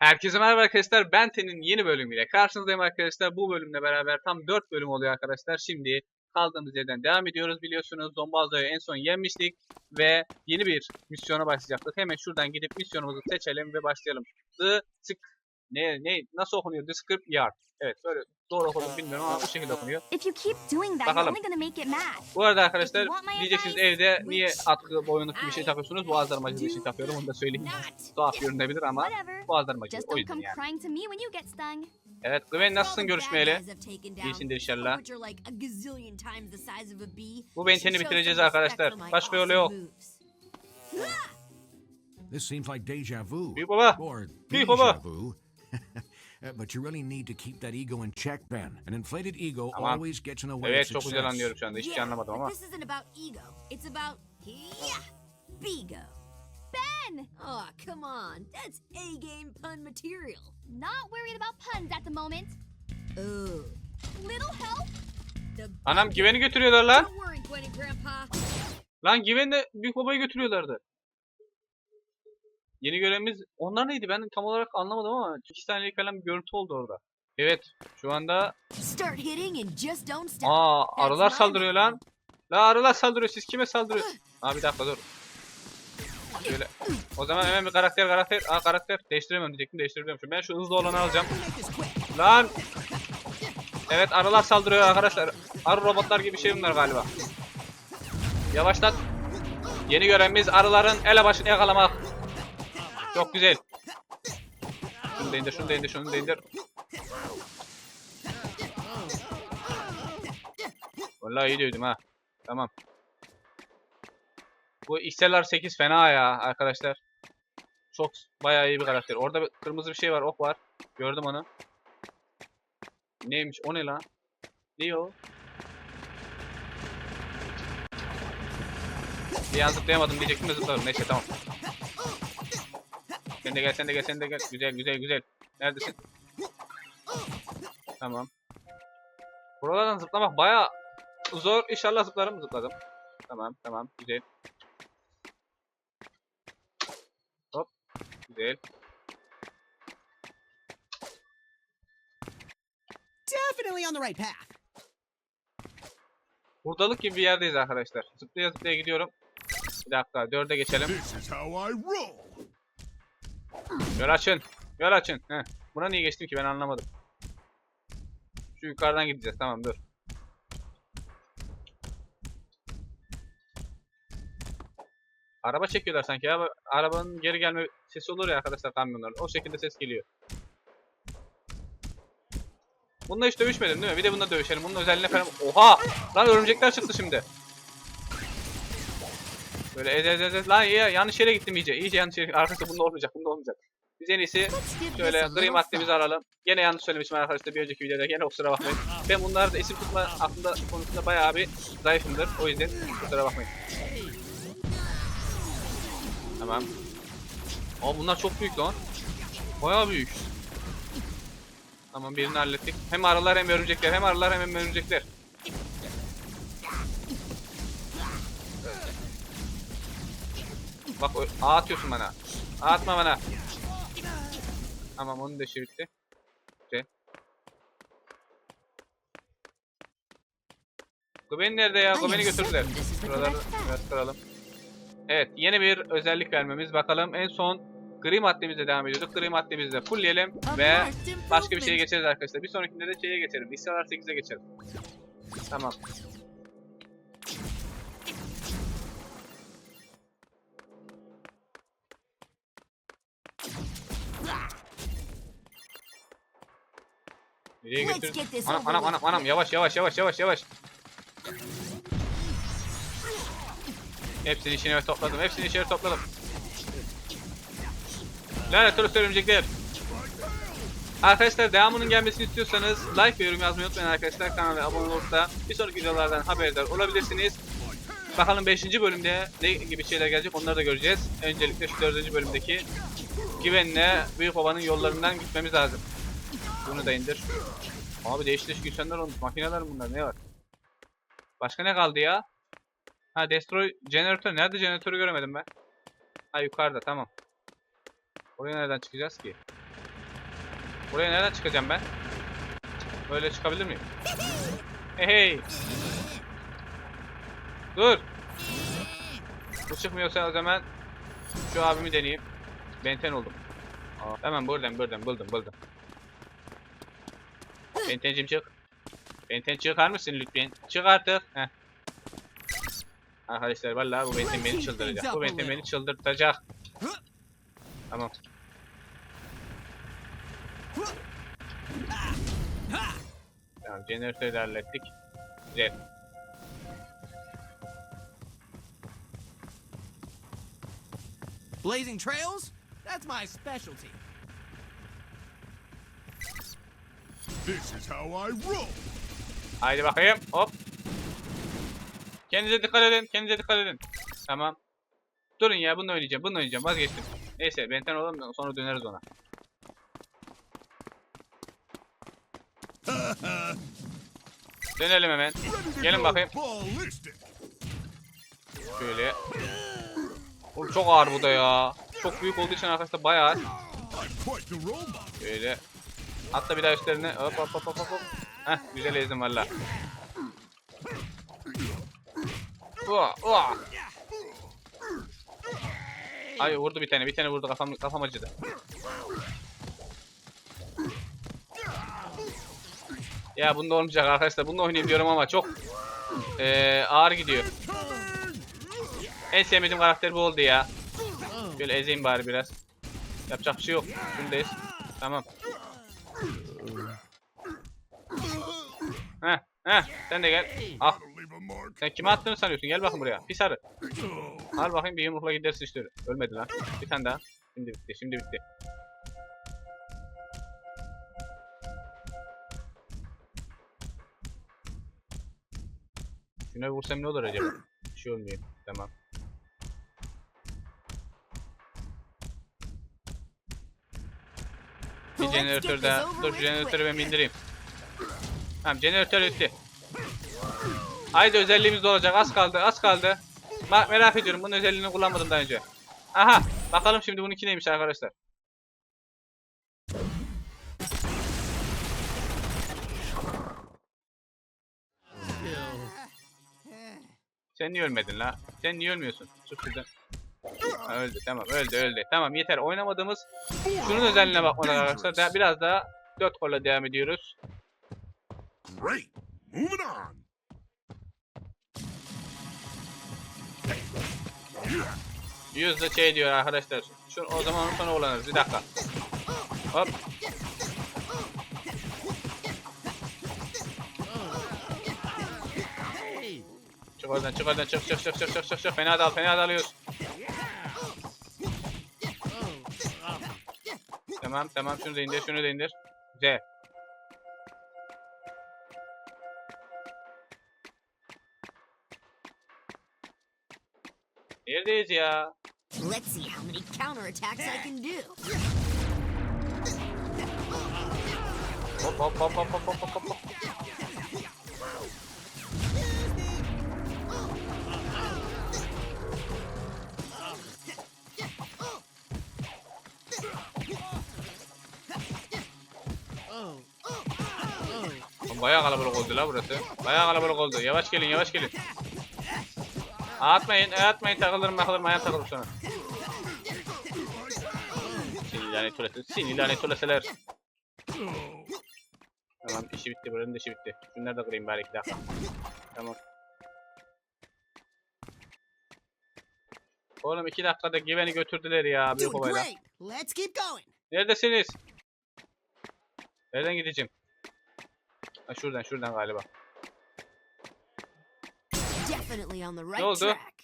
Herkese merhaba arkadaşlar. Benten'in yeni bölümüyle karşınızdayım arkadaşlar. Bu bölümle beraber tam 4 bölüm oluyor arkadaşlar. Şimdi kaldığımız yerden devam ediyoruz biliyorsunuz. Zombazdo'yu en son yenmiştik ve yeni bir misyona başlayacaktık. Hemen şuradan gidip misyonumuzu seçelim ve başlayalım. The Sk ne ne nasıl okunuyor? The Script Yard. Evet böyle doğru okudum bilmiyorum ama bu şekilde okunuyor. If you keep doing that, Bakalım. you're only gonna make it mad. Bu arada arkadaşlar diyeceksiniz advice? evde niye atkı boyunluk gibi bir şey takıyorsunuz? Boğazlarım acıdığı için takıyorum. Onu da söyleyeyim. Tuhaf görünebilir ama. Just O yüzden yani. Evet Gwen nasılsın görüşmeyeli? İyisindir inşallah. Bu benteni bitireceğiz arkadaşlar. Başka yolu yok. This seems like deja vu. Büyük baba. Büyük baba. but you really need to keep that ego in check, Ben. An inflated ego Tamam. always gets in the way Evet of çok success. güzel anlıyorum şu anda. Hiçbir şey anlamadım ama. This isn't about ego. It's about yeah, bigo. Ben! Oh, come on. That's A-game pun material. Not worried about puns at the moment. Oh. Little help? The Anam Gwen'i götürüyorlar lan. Don't worry, Grandpa. Lan Gwen'le Büyük Baba'yı götürüyorlardı. Yeni görevimiz onlar neydi ben tam olarak anlamadım ama iki saniyelik falan bir görüntü oldu orada. Evet şu anda aa arılar saldırıyor lan. La arılar saldırıyor siz kime saldırıyor? Aa bir dakika dur. Şöyle. O zaman hemen bir karakter karakter. Aa karakter değiştiremem diyecektim değiştirebiliyormuşum. Ben şu hızlı olanı alacağım. Lan. Evet arılar saldırıyor arkadaşlar. Arı robotlar gibi şey bunlar galiba. Yavaşlat. Yeni görevimiz arıların ele başını yakalamak. Çok güzel. Şunu da indir, şunu da indir, şunu da indir. Vallahi iyi dövdüm ha. Tamam. Bu XLR 8 fena ya arkadaşlar. Çok bayağı iyi bir karakter. Orada bir kırmızı bir şey var, ok var. Gördüm onu. Neymiş? O ne lan? Ne o? Bir an zıplayamadım diyecektim de zıpladım. Neyse tamam. Sen de gel, sen de gel, sen de gel. Güzel, güzel, güzel. Neredesin? Tamam. Buralardan zıplamak bayağı zor. İnşallah zıplarım. Zıpladım. Tamam, tamam. Güzel. Hop. Güzel. definitely on the right path. Hurdalık gibi bir yerdeyiz arkadaşlar. Zıplaya zıplaya gidiyorum. Bir dakika. Dörde geçelim. This is how I roll. Yol açın. Yol açın. Heh. Buna niye geçtim ki ben anlamadım. Şu yukarıdan gideceğiz. Tamam dur. Araba çekiyorlar sanki ya. Arabanın geri gelme sesi olur ya arkadaşlar kamyonların. O şekilde ses geliyor. Bununla hiç dövüşmedim değil mi? Bir de bununla dövüşelim. Bunun özelliğine falan... Oha! Lan örümcekler çıktı şimdi. Böyle ez ez ez ez. Lan ya yanlış yere gittim iyice. İyice yanlış yere. Arkadaşlar bunda olmayacak. Bunda olmayacak. Biz en iyisi Şöyle gri maddemizi alalım. Gene yanlış söylemişim arkadaşlar bir önceki videoda. Gene kusura bakmayın. Ben bunları da isim tutma aklında konusunda bayağı bir zayıfımdır. O yüzden kusura bakmayın. Tamam. Aa bunlar çok büyük lan. Bayağı büyük. Tamam birini hallettik. Hem arılar hem örümcekler. Hem arılar hem örümcekler. Bak ağ atıyorsun bana. Ağ atma bana. Tamam onun da bitti. Güzel. Gwen nerede ya? Gwen'i götürdüler. Şuraları biraz kıralım. Evet yeni bir özellik vermemiz. Bakalım en son gri maddemizle devam ediyorduk. Gri maddemizi de fullleyelim ve başka bir şeye geçeriz arkadaşlar. Bir sonrakinde de şeye geçelim. İsyalar 8'e geçelim. Tamam. Nereye Let's götür? get this Anam anam anam anam yavaş yavaş yavaş yavaş yavaş. Hepsini içine topladım. Hepsini içeri topladım. Lanet olası örümcekler. Arkadaşlar devamının gelmesini istiyorsanız like ve yorum yazmayı unutmayın arkadaşlar. Kanala abone olup da bir sonraki videolardan haberdar olabilirsiniz. Bakalım 5. bölümde ne gibi şeyler gelecek onları da göreceğiz. Öncelikle şu 4. bölümdeki Güven'le Büyük Baba'nın yollarından gitmemiz lazım. Bunu da indir. Abi değişik değişik insanlar olmuş. Makineler bunlar ne var? Başka ne kaldı ya? Ha destroy jeneratör. Nerede jeneratörü göremedim ben. Ha yukarıda tamam. Oraya nereden çıkacağız ki? Buraya nereden çıkacağım ben? Böyle çıkabilir miyim? Hey hey. Dur. Bu çıkmıyorsa o zaman şu abimi deneyeyim. Benten oldum. Aa, hemen buradan buradan buldum buldum. Bentencim çık. Benten çıkar mısın lütfen? Çık artık. Heh. Arkadaşlar vallahi bu Benten beni çıldıracak. Bu Benten beni çıldırtacak. Tamam. Tamam jeneratörü de hallettik. Güzel. Blazing trails? That's my specialty. This is how I roll. Haydi bakayım. Hop. Kendinize dikkat edin. Kendinize dikkat edin. Tamam. Durun ya bunu oynayacağım. Bunu oynayacağım. Vazgeçtim. Neyse benten olalım sonra döneriz ona. Dönelim hemen. Gelin bakayım. Şöyle. Oğlum çok ağır bu da ya. Çok büyük olduğu için arkadaşlar bayağı ağır. Şöyle. Hatta bir daha üstlerine. Hop hop hop hop hop. Heh güzel ezdim valla. Ua, ua. Ay vurdu bir tane. Bir tane vurdu kafam kafam acıdı. Ya bunda olmayacak arkadaşlar. Bunda oynayayım diyorum ama çok eee, ağır gidiyor. En sevmediğim karakter bu oldu ya. Şöyle ezeyim bari biraz. Yapacak bir şey yok. Şundayız. Tamam. Heh. Sen de gel. That'll leave a mark. sen kime attığını sanıyorsun? Gel bakın buraya. Pis arı. Al bakayım bir yumrukla gidersin işte. Ölmedi lan. Bir tane daha. Şimdi bitti. Şimdi bitti. Şuna vursam ne olur acaba? Bir şey olmuyor. Tamam. Bir jeneratör daha. Dur jeneratörü ben bindireyim. Tamam jeneratör bitti. Haydi özelliğimiz olacak. Az kaldı, az kaldı. Bak merak ediyorum. Bunun özelliğini kullanmadım daha önce. Aha. Bakalım şimdi bununki neymiş arkadaşlar. Sen niye ölmedin la? Sen niye ölmüyorsun? Çık. Ha, öldü tamam öldü öldü. Tamam yeter oynamadığımız şunun özelliğine bakmadan arkadaşlar. Biraz daha dört kolla devam ediyoruz. Great. Moving on. Yüzde şey diyor arkadaşlar. Şu, o zaman onu sonra kullanırız. Bir dakika. Hop. Çık oradan çık oradan çık çık çık çık çık çık çık. Fena dal fena dalıyoruz. Tamam tamam şunu da indir şunu da indir. Güzel. Neredeyiz ya? Let's see how many counterattacks I can do. Hop hop hop hop hop hop hop hop. Bayağı kalabalık oldu la burası. Bayağı kalabalık oldu. Yavaş gelin yavaş gelin. Atmayın atmayın takılırım takılırım ayağım takılır sonra. Seni lanet olası. Seni lanet olaseler. Tamam işi bitti buranın işi bitti. Şunları da kırayım bari iki dakika. Tamam. Oğlum iki dakikada güveni götürdüler ya büyük olayla. Neredesiniz? Nereden gideceğim? Ha şuradan şuradan galiba. Definitely on the right oldu? track.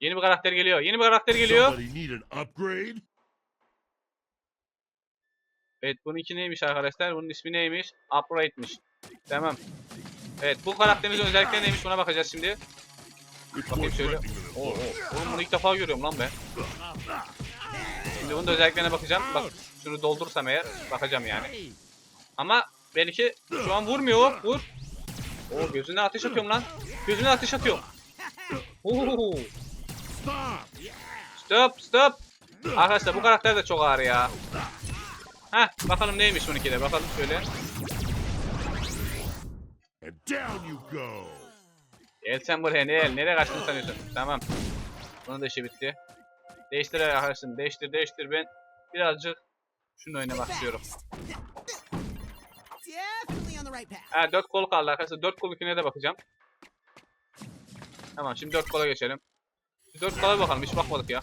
Yeni bir karakter geliyor. Yeni bir karakter geliyor. Somebody need an upgrade? Evet bununki neymiş arkadaşlar? Bunun ismi neymiş? Upright'miş. Tamam. Evet bu karakterimizin özellikleri neymiş buna bakacağız şimdi. It's Bakayım şöyle. threatening than Oo. Oğlum bunu ilk defa görüyorum lan ben. Şimdi bunun da özelliklerine bakacağım. Bak şunu doldurursam eğer bakacağım yani. Ama belki şu an vurmuyor. Vur. Oo gözüne ateş atıyorum lan. Gözüne ateş atıyorum. Oo. Stop. Stop. Arkadaşlar bu karakter de çok ağır ya. Heh bakalım neymiş 12'de bakalım şöyle. Gel sen buraya ne el? Nereye kaçtın sanıyorsun? Tamam. Bunun da işi bitti. Değiştir arkadaşım. Değiştir değiştir ben birazcık şunu oynamak istiyorum. Ha 4 kol kaldı arkadaşlar. 4 kolukine de bakacağım. Tamam şimdi 4 kola geçelim. 4 kola bakalım hiç bakmadık ya.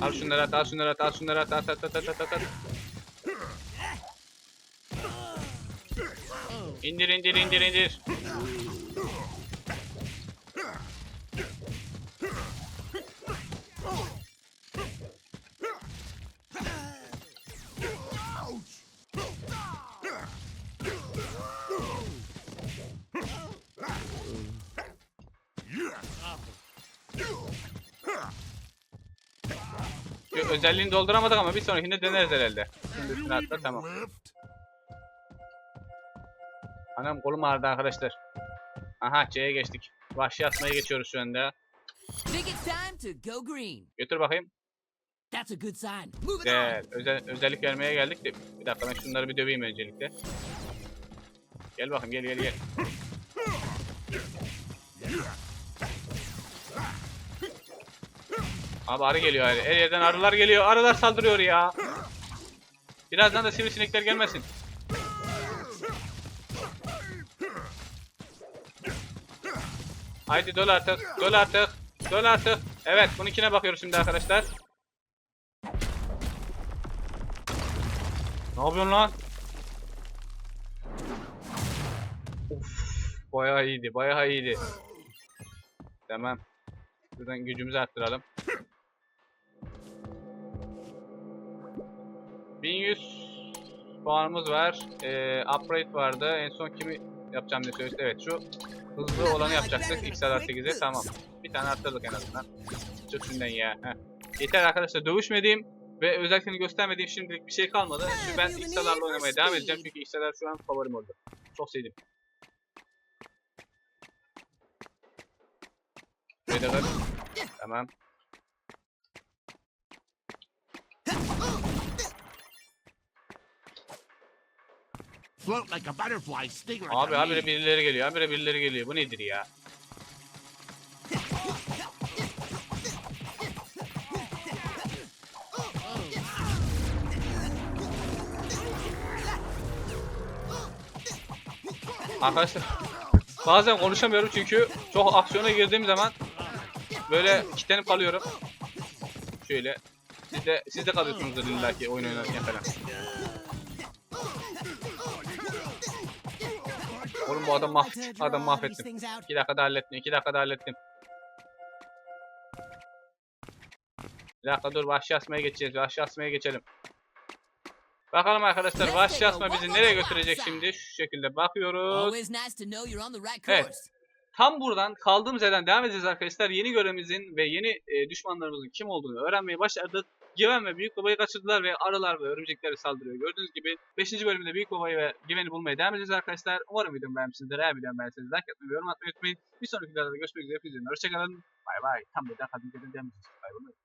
Al şunları at, al şunları at, al şunları at, at, at, at, at, at, at. İndir, indir, indir, indir. Özelliğini dolduramadık ama bir sonrakinde deneriz herhalde. Şimdi üstüne atla tamam. Anam kolum ağrıdı arkadaşlar. Aha C'ye geçtik. Vahşi atmaya geçiyoruz şu anda. Götür bakayım. Güzel. Özel, özellik vermeye geldik de. Bir dakika ben şunları bir döveyim öncelikle. Gel bakayım gel gel gel. Abi arı geliyor her, her yerden arılar geliyor. Arılar saldırıyor ya. Birazdan da sivrisinekler gelmesin. Haydi dol artık. Dol artık. Dol artık. Evet bununkine bakıyoruz şimdi arkadaşlar. Ne yapıyorsun lan? Bayağı iyiydi, bayağı iyiydi. Tamam. Buradan gücümüzü arttıralım. 1100 puanımız var. Ee, upgrade vardı. En son kimi yapacağım diye söylemişti. Evet şu hızlı olanı yapacaktık. XLR 8'e tamam. Bir tane arttırdık en azından. Çık şundan ya. Heh. Yeter arkadaşlar dövüşmediğim ve özellikle göstermediğim şimdilik bir şey kalmadı. Şimdi ben XLR'la oynamaya devam edeceğim çünkü XLR şu an favorim oldu. Çok sevdim. Şöyle bak. Tamam. Float like a butterfly, sting like Abi a habire bee. birileri geliyor. Habire birileri geliyor. Bu nedir ya? Arkadaşlar bazen konuşamıyorum çünkü çok aksiyona girdiğim zaman böyle kilitlenip kalıyorum. Şöyle siz de siz de kalıyorsunuzdur illa ki oyun oynarken falan. Oğlum bu adam you Adam mahvettim. 2 dakikada hallettim. 2 dakikada hallettim. Bir dakika dur vahşi asmaya geçeceğiz. Vahşi asmaya geçelim. Bakalım arkadaşlar vahşi asma bizi nereye götürecek şimdi? Şu şekilde bakıyoruz. Evet. Tam buradan kaldığımız yerden devam edeceğiz arkadaşlar. Yeni görevimizin ve yeni e, düşmanlarımızın kim olduğunu öğrenmeye başladık. Güven ve Büyük Baba'yı kaçırdılar ve arılar ve örümcekleri saldırıyor. Gördüğünüz gibi 5. bölümde Büyük Baba'yı ve Güven'i bulmaya devam edeceğiz arkadaşlar. Umarım videomu beğenmişsinizdir. Eğer videomu beğendiyseniz like atmayı ve yorum atmayı unutmayın. Bir sonraki videoda görüşmek üzere. Hepinize hoşçakalın. Bay bay. Tam buradan kadın devam edeceğiz. Bay bay.